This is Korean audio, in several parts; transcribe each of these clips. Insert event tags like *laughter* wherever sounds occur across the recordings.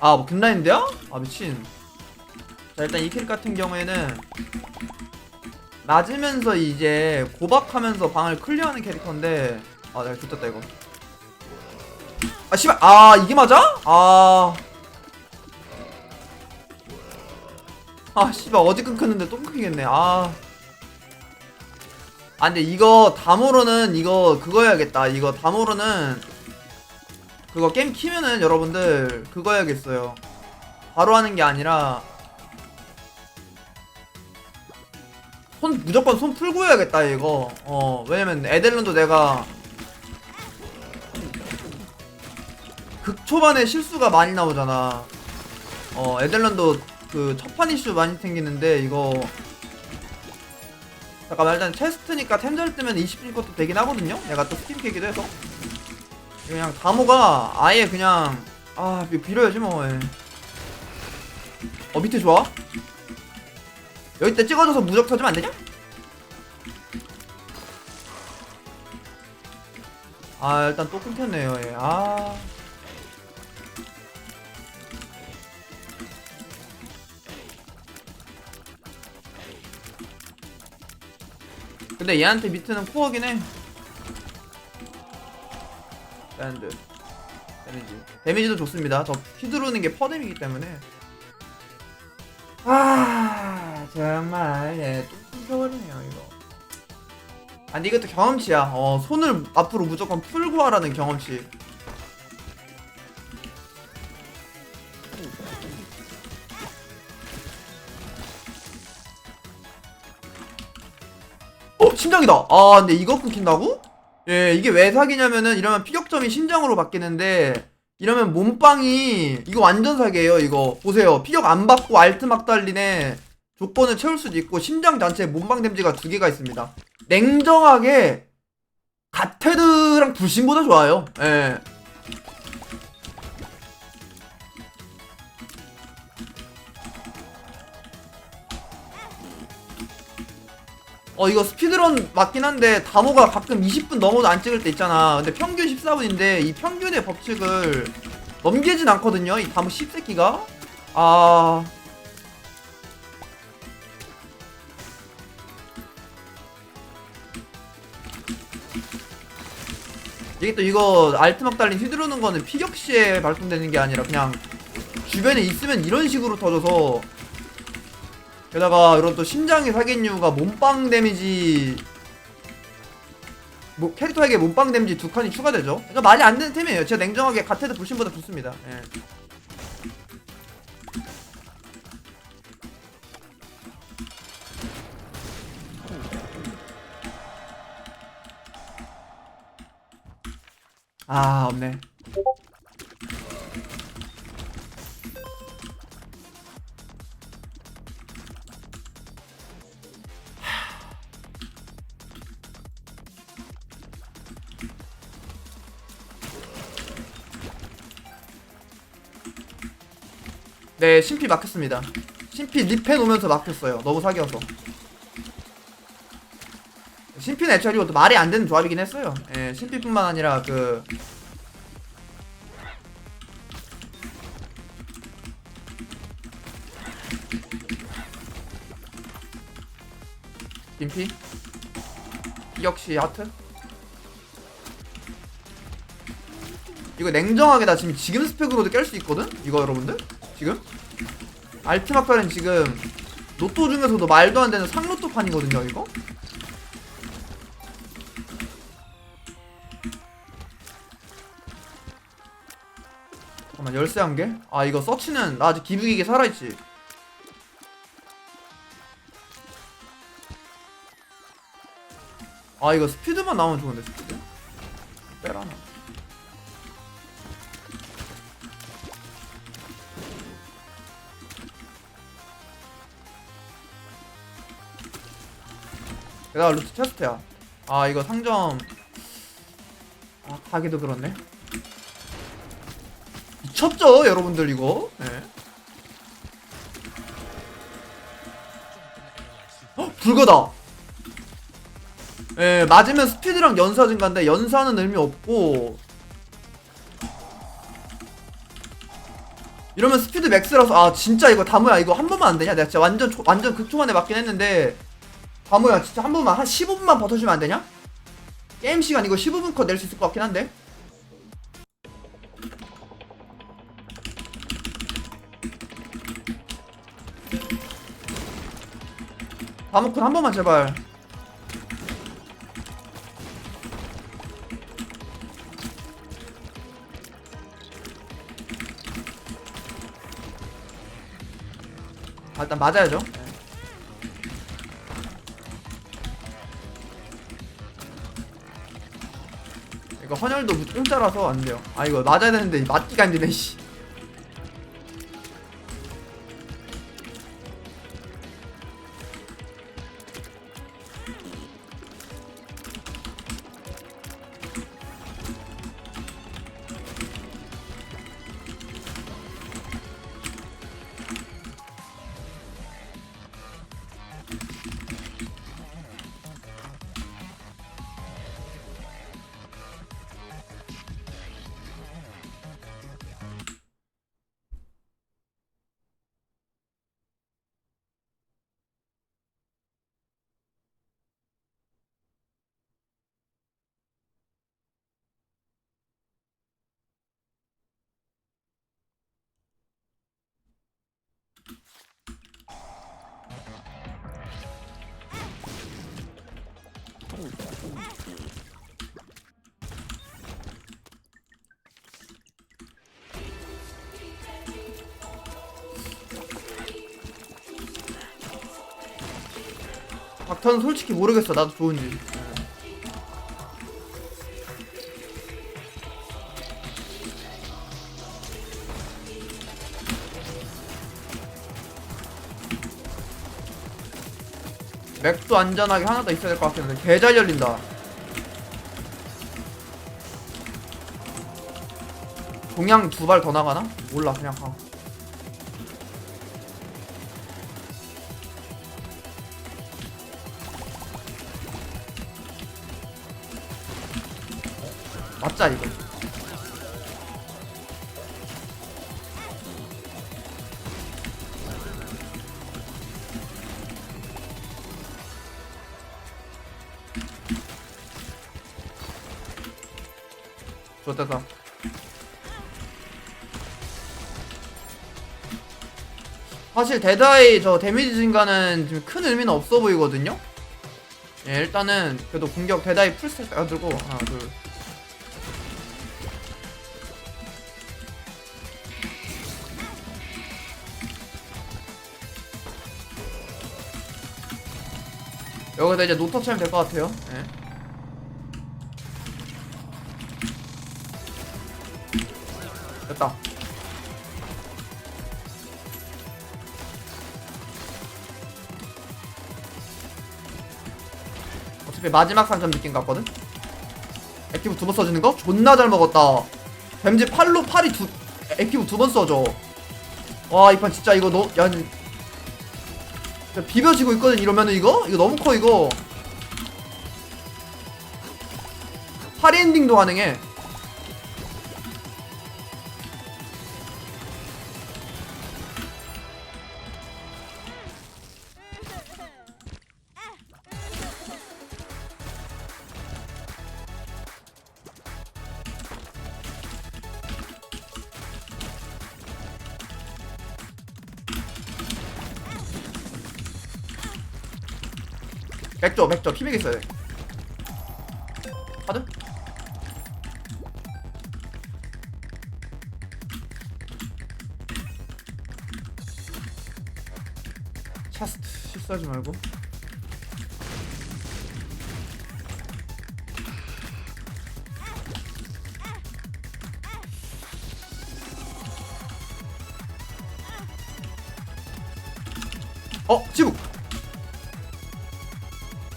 아뭐 금라인데요? 아 미친 자 일단 이 캐릭 같은 경우에는 맞으면서 이제 고박하면서 방을 클리어하는 캐릭터인데 아 내가 좋겠다 이거 아 씨발 아 이게 맞아? 아 아, 씨발, 어디 끊겼는데 또 끊기겠네. 아. 아, 근데 이거, 다모로는, 이거, 그거 해야겠다. 이거, 다모로는, 그거 게임 키면은 여러분들, 그거 해야겠어요. 바로 하는 게 아니라, 손, 무조건 손 풀고 해야겠다, 이거. 어, 왜냐면, 에델론도 내가, 극초반에 실수가 많이 나오잖아. 어, 에델런도 그 첫판 이슈 많이 생기는데 이거 잠깐만 일단 체스트니까 템절 뜨면 20분 것도 되긴 하거든요? 내가 또 스팀 캐기도 해서 그냥 다모가 아예 그냥 아 빌어야지 뭐 예. 어 밑에 좋아 여기 때 찍어줘서 무적 터지면 안 되냐? 아 일단 또 끊겼네요 예. 아 근데 얘한테 미트는 코어긴 해. 밴드. 데미지. 데미지도 좋습니다. 저 휘두르는 게 퍼뎀이기 때문에. 아, 정말, 예, 또 끊겨버리네요, 이거. 아, 근데 이것도 경험치야. 어, 손을 앞으로 무조건 풀고 하라는 경험치. 어 심장이다 아 근데 이거 끊긴다고? 예 이게 왜 사기냐면은 이러면 피격점이 심장으로 바뀌는데 이러면 몸빵이 이거 완전 사기예요 이거. 보세요. 피격 안 받고 알트 막 달리네. 조건을 채울 수도 있고 심장 자체에 몸빵 데미지가 두 개가 있습니다. 냉정하게 가테드랑 불신보다 좋아요. 예 어 이거 스피드런 맞긴 한데 다모가 가끔 20분 넘어도 안 찍을 때 있잖아. 근데 평균 14분인데 이 평균의 법칙을 넘기진 않거든요 이 다모 10새끼가. 아... 이게 또 이거 알트막 달린 휘두르는 거는 피격 시에 발동되는 게 아니라 그냥 주변에 있으면 이런 식으로 터져서 게다가 이런 또 심장이 사귄 이유가 몸빵 데미지 뭐 캐릭터에게 몸빵 데미지 두 칸이 추가되죠. 그러니까 말이 안 되는 템이에요. 제가 냉정하게 가테드 불신보다 좋습니다. 예. 아 없네. 네, 심피 막혔습니다. 심피 립해 놓으면서 막혔어요. 너무 사기여서. 심피는 애초에 이것도 말이 안 되는 조합이긴 했어요. 예, 심피뿐만 아니라 그 심피 역시 하트 이거 냉정하게 나 지금 지금 스펙으로도 깰 수 있거든? 이거 여러분들? 지금? 알티마카는 지금 로또 중에서도 말도 안 되는 상로또 판이거든요 이거? 잠깐만 열쇠 한 개? 아 이거 서치는 나 아직 기부기계 살아있지 아 이거 스피드만 나오면 좋은데 스피드? 게다가 루트 체스트야. 아 이거 상점. 아 가기도 그렇네. 미쳤죠 여러분들 이거? 예. 헉, 불거다. 예 맞으면 스피드랑 연사 증가인데 연사는 의미 없고. 이러면 스피드 맥스라서 아 진짜 이거 다무야? 이거 한 번만 안 되냐? 내가 진짜 완전 초- 완전 극초반에 맞긴 했는데 다무야 진짜 한 번만 한 15분만 버텨주면 안 되냐? 게임 시간 이거 15분 컷 낼 수 있을 것 같긴 한데. 다무콘 한 번만 제발. 아, 일단 맞아야죠 이거 헌혈도 공짜라서 안 돼요. 아 이거 맞아야 되는데 맞기가 힘드네 씨. 박터는 솔직히 모르겠어. 나도 좋은지. 맥도 안전하게 하나 더 있어야 될 것 같긴 한데 개잘 열린다. 동양 두 발 더 나가나? 몰라 그냥 가. 맞자 이거. 좋됐다. 사실 데드아이 저 데미지 증가는 지금 큰 의미는 없어 보이거든요. 예, 일단은 그래도 공격 데드아이 풀셋 가지고 하나 둘. 여기서 이제 노터치면 될 것 같아요. 예. 됐다. 어차피 마지막 상점 느낌 같거든? 액티브 두 번 써주는 거? 존나 잘 먹었다. 뱀지 팔로 팔이 두, 액티브 두 번 써줘. 와, 이 판 진짜 이거 너, 야, 비벼지고 있거든, 이러면은 이거? 이거 너무 커, 이거. 파리 엔딩도 가능해. 맥조, 맥조, 피맥 있어야 돼. 카드? 차스트 실수하지 말고.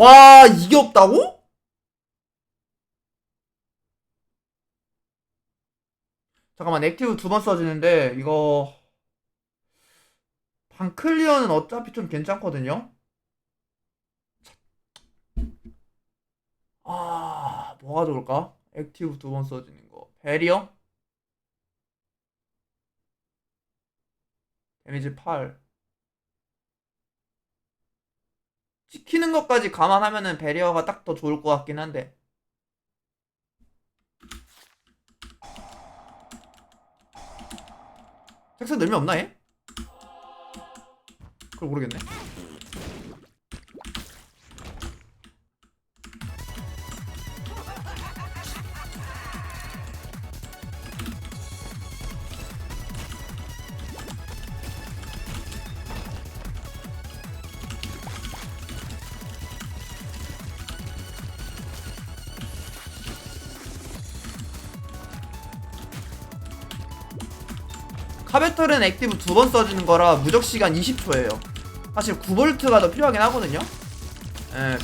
와, 이게 없다고? 잠깐만, 액티브 두 번 써지는데, 이거. 방클리어는 어차피 좀 괜찮거든요? 아, 뭐가 좋을까? 액티브 두 번 써지는 거. 베리어? 데미지 8 찍히는 것까지 감안하면은 배리어가 딱 더 좋을 것 같긴 한데 텍스 늘면 없나 얘? 그걸 모르겠네 카베털은 액티브 두 번 써주는 거라 무적 시간 20초예요. 사실 9볼트가 더 필요하긴 하거든요. 예.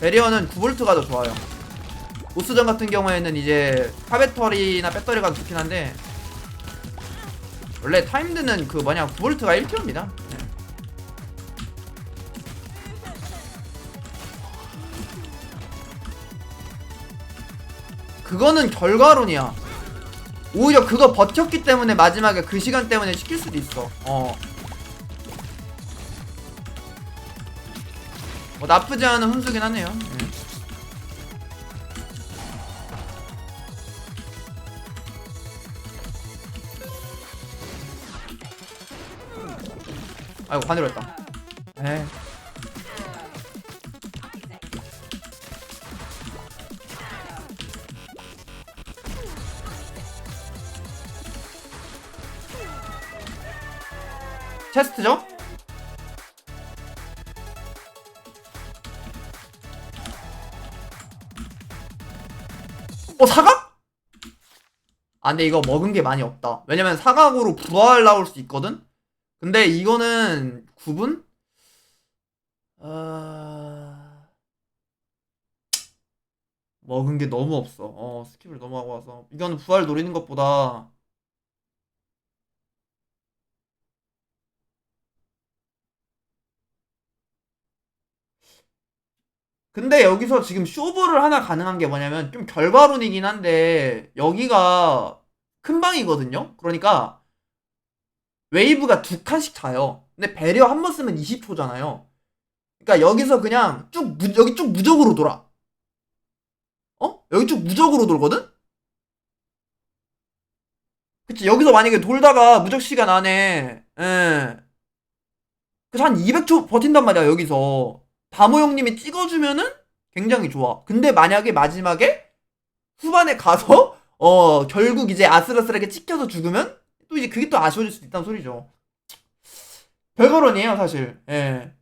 베리어는 9볼트가 더 좋아요. 보스전 같은 경우에는 이제 카베털이나 배터리가 좋긴 한데 원래 타임드는 그 뭐냐 9볼트가 1kg입니다. 예. 그거는 결과론이야. 오히려 그거 버텼기 때문에 마지막에 그 시간 때문에 시킬 수도 있어. 어. 뭐 나쁘지 않은 훈수긴 하네요. 네. 아이고 반대로 했다. 체스트죠? 어 사각? 아 근데 이거 먹은 게 많이 없다 왜냐면 사각으로 부활 나올 수 있거든? 근데 이거는 9분? 아... 먹은 게 너무 없어 어 스킵을 너무 하고 와서 이거는 부활 노리는 것보다 근데 여기서 지금 쇼부를 하나 가능한 게 뭐냐면 좀 결과론이긴 한데 여기가 큰 방이거든요. 그러니까 웨이브가 두 칸씩 차요. 근데 배려 한 번 쓰면 20초잖아요. 그러니까 여기서 그냥 쭉 무, 여기 쭉 무적으로 돌아. 어? 여기 쭉 무적으로 돌거든? 그치 여기서 만약에 돌다가 무적 시간 안에 예. 그래서 한 200초 버틴단 말이야 여기서 바모 형님이 찍어주면은 굉장히 좋아. 근데 만약에 마지막에 후반에 가서 어 결국 이제 아슬아슬하게 찍혀서 죽으면 또 이제 그게 또 아쉬워질 수도 있다는 소리죠. 별거론이에요 사실. 예.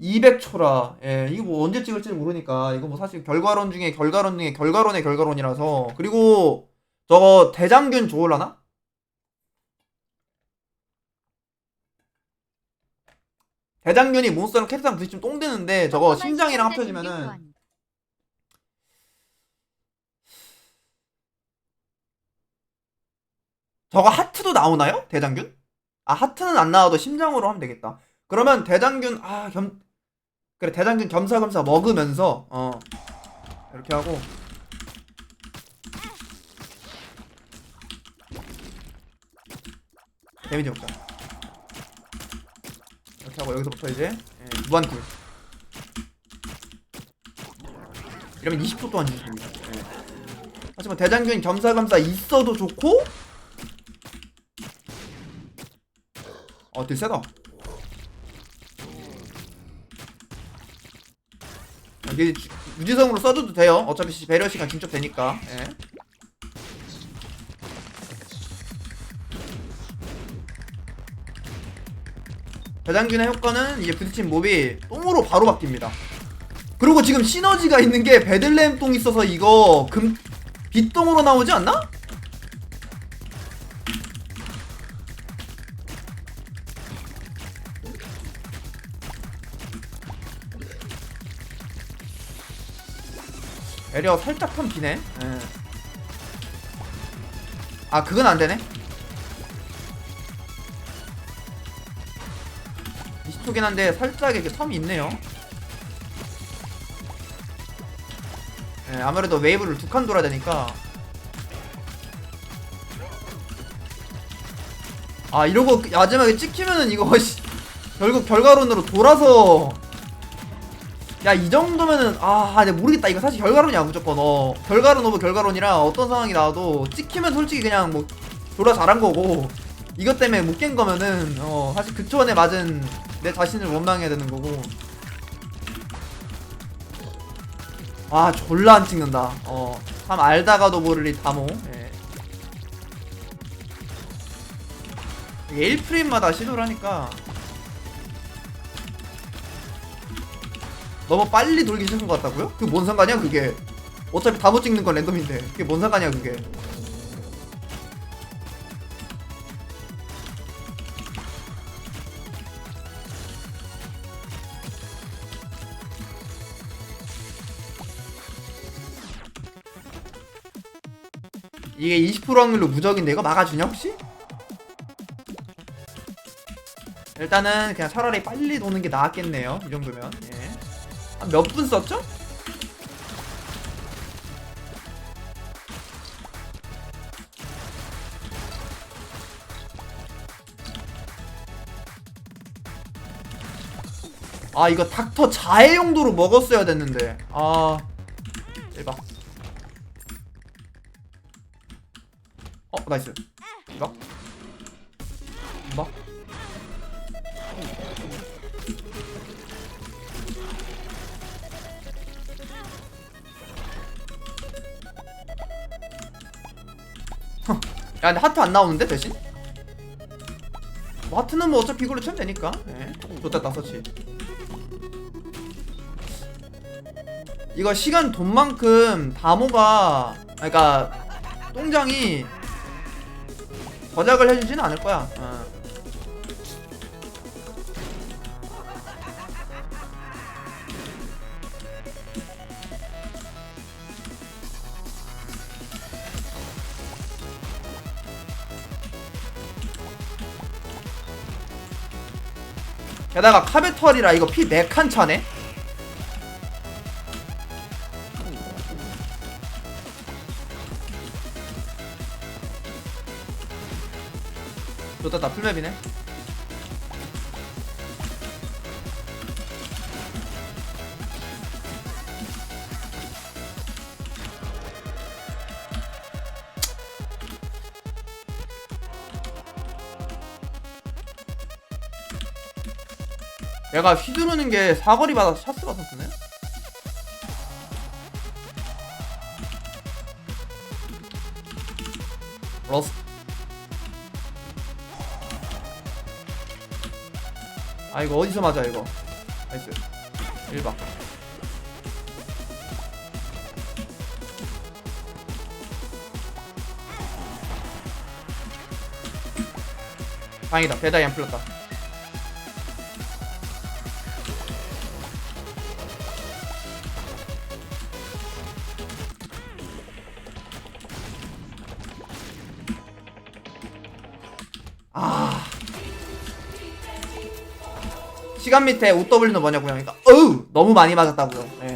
200초라. 예, 이거 뭐 언제 찍을지 모르니까 이거 뭐 사실 결과론 중에 결과론 중에 결과론의 결과론이라서 그리고 저거 대장균 좋을라나? 대장균이 몬스터랑 캐릭터랑 부딪히면 똥 되는데 저거 심장이랑 합쳐지면은 저거 하트도 나오나요? 대장균? 아 하트는 안 나와도 심장으로 하면 되겠다. 그러면 대장균 아 겸 그래 대장균 겸사겸사 먹으면서 어 이렇게 하고 데미지 먹자. 하고 여기서부터 이제 예, 무한쿨 이러면 20초 동안 유지됩니다. 예. 하지만 대장균 겸사겸사 있어도 좋고 어 되게 세다. 이게 주- 유지성으로 써줘도 돼요. 어차피 시- 배려 시간 중첩 되니까. 예. 대장균의 효과는 이제 부딪힌 몹이 똥으로 바로 바뀝니다. 그리고 지금 시너지가 있는 게 베들레헴 똥 있어서 이거 금 빛똥으로 나오지 않나? 배려 살짝 편 비네. 예. 아 그건 안 되네. 20초긴 한데 살짝 이렇게 섬이 있네요. 네, 아무래도 웨이브를 두 칸 돌아야 되니까. 아 이러고 마지막에 찍히면은 이거 *laughs* 씨, 결국 결과론으로 돌아서. 야 이 정도면은 아 근데 모르겠다. 이거 사실 결과론이야 무조건. 어 결과론 오브 결과론이라 어떤 상황이 나와도 찍히면 솔직히 그냥 뭐 졸라 잘한 거고 이것 때문에 못 깬 거면은 어 사실 그 초반에 맞은 내 자신을 원망해야 되는 거고. 아 졸라 안 찍는다. 어참 알다가도 모르리 다모. 예. 이게 1프레임마다 시도를 하니까. 너무 빨리 돌기 시작한 것 같다고요? 그게 뭔 상관이야 그게? 어차피 다못 찍는 건 랜덤인데. 그게 뭔 상관이야 그게 이게 20% 확률로 무적인데 이거 막아주냐 혹시? 일단은 그냥 차라리 빨리 도는 게 나았겠네요 이 정도면 예. 몇 분 썼죠? 아 이거 닥터 자해 용도로 먹었어야 됐는데 아 대박 나이스. 이거 이거 야 근데 하트 안 나오는데 대신? 뭐 하트는 뭐 어차피 이걸로 채면 되니까. 예. 좋다 서치. 이거 시간 돈만큼 다모가 그러니까 똥장이 저작을 해주지는 않을 거야 어. 게다가 카베털이라 이거 피 맥한 차네? 풀맵이네. 얘가 휘두르는 게 사거리 받아서 샷스 받았었네 아 이거 어디서 맞아 이거? 나이스. 1박 다행이다. 배다이 안 풀렸다. 아 시간 밑에 OW는 뭐냐고요? 그러니까 어우 너무 많이 맞았다고요. 예.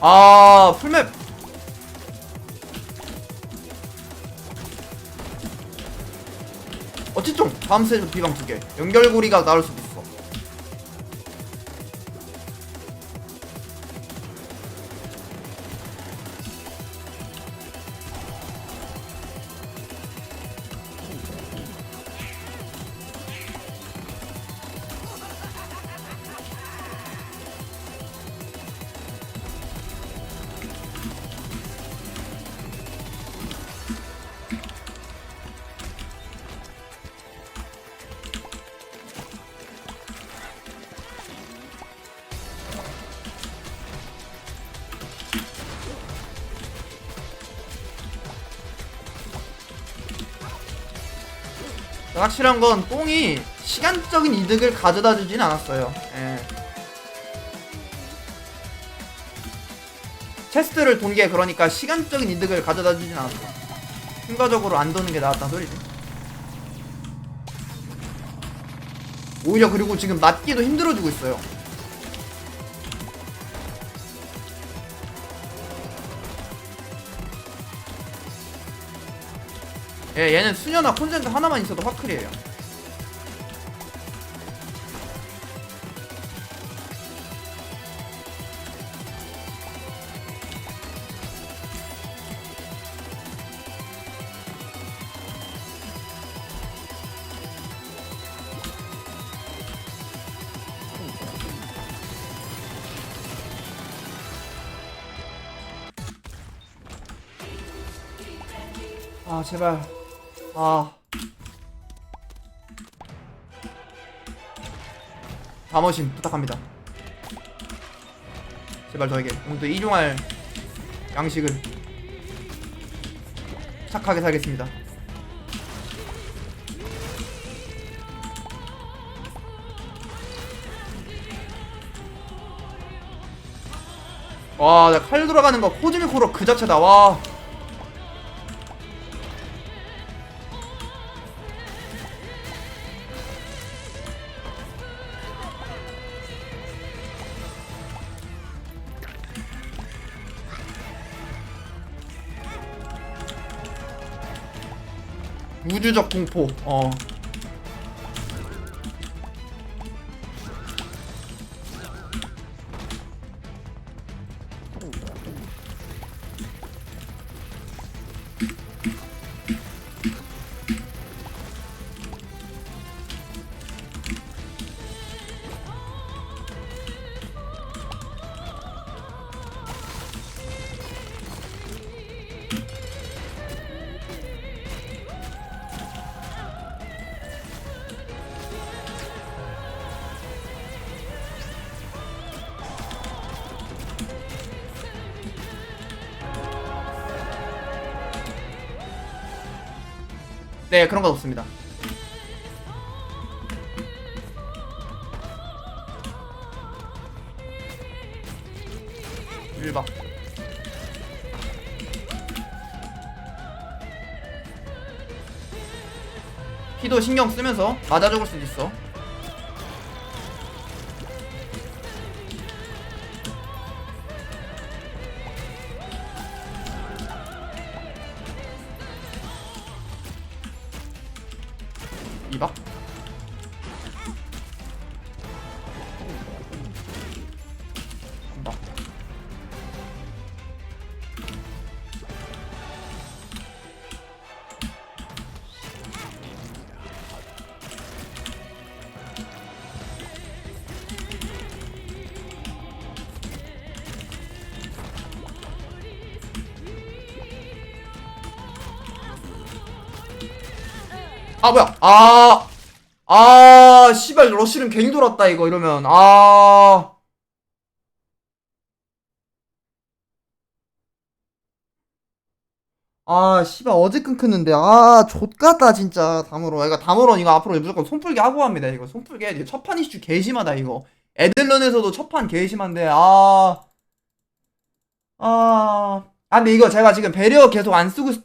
아 풀맵 어찌좀 다음 세션 비방 두개 연결고리가 나올 수도 확실한 건 뽕이 시간적인 이득을 가져다 주진 않았어요. 예. 체스트를 돈 게 그러니까 시간적인 이득을 가져다 주진 않았어. 순간적으로 안 도는 게 나았단 소리지. 오히려 그리고 지금 맞기도 힘들어지고 있어요. 예, 얘는 수녀나 콘센트 하나만 있어도 화클이에요. 아, 제발. 아. 다머신 부탁합니다. 제발 저에게 오늘도 일용할 양식을 착하게 살겠습니다. 와, 나칼 돌아가는 거 코즈미 코로 그 자체다. 와. 우주적 공포. 어. 네, 그런 건 없습니다. 일박. 피도 신경 쓰면서 맞아 죽을 수도 있어. 아 뭐야 아 아, 씨발, 러쉬는 괜히 돌았다, 이거, 이러면. 아. 아, 씨발, 어제 끊겼는데. 아, 좆같다, 진짜. 다무로. 이거 다무로 이거 앞으로 무조건 손풀기 하고 합니다, 이거. 손풀기. 첫판 이슈 개심하다, 이거. 에들런에서도 첫판 개심한데, 아. 아. 아, 근데 이거 제가 지금 배리어 계속 안 쓰고 있었던